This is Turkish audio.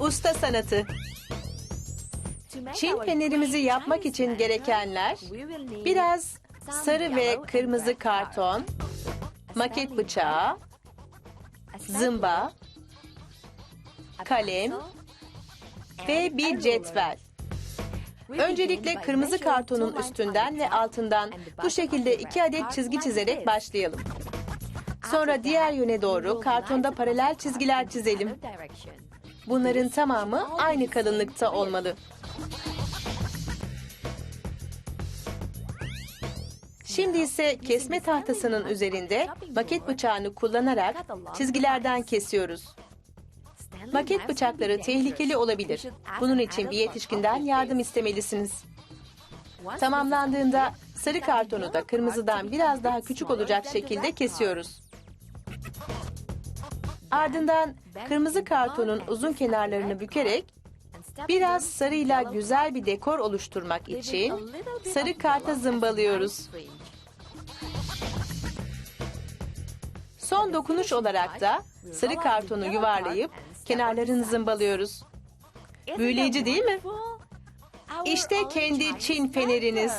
Usta sanatı. Çin fenerimizi yapmak için gerekenler biraz sarı ve kırmızı karton, maket bıçağı, zımba, kalem ve bir cetvel. Öncelikle kırmızı kartonun üstünden ve altından bu şekilde iki adet çizgi çizerek başlayalım. Sonra diğer yöne doğru kartonda paralel çizgiler çizelim. Bunların tamamı aynı kalınlıkta olmalı. Şimdi ise kesme tahtasının üzerinde maket bıçağını kullanarak çizgilerden kesiyoruz. Maket bıçakları tehlikeli olabilir. Bunun için bir yetişkinden yardım istemelisiniz. Tamamlandığında sarı kartonu da kırmızıdan biraz daha küçük olacak şekilde kesiyoruz. Ardından kırmızı kartonun uzun kenarlarını bükerek biraz sarıyla güzel bir dekor oluşturmak için sarı karta zımbalıyoruz. Son dokunuş olarak da sarı kartonu yuvarlayıp kenarlarını zımbalıyoruz. Büyüleyici değil mi? İşte kendi Çin feneriniz.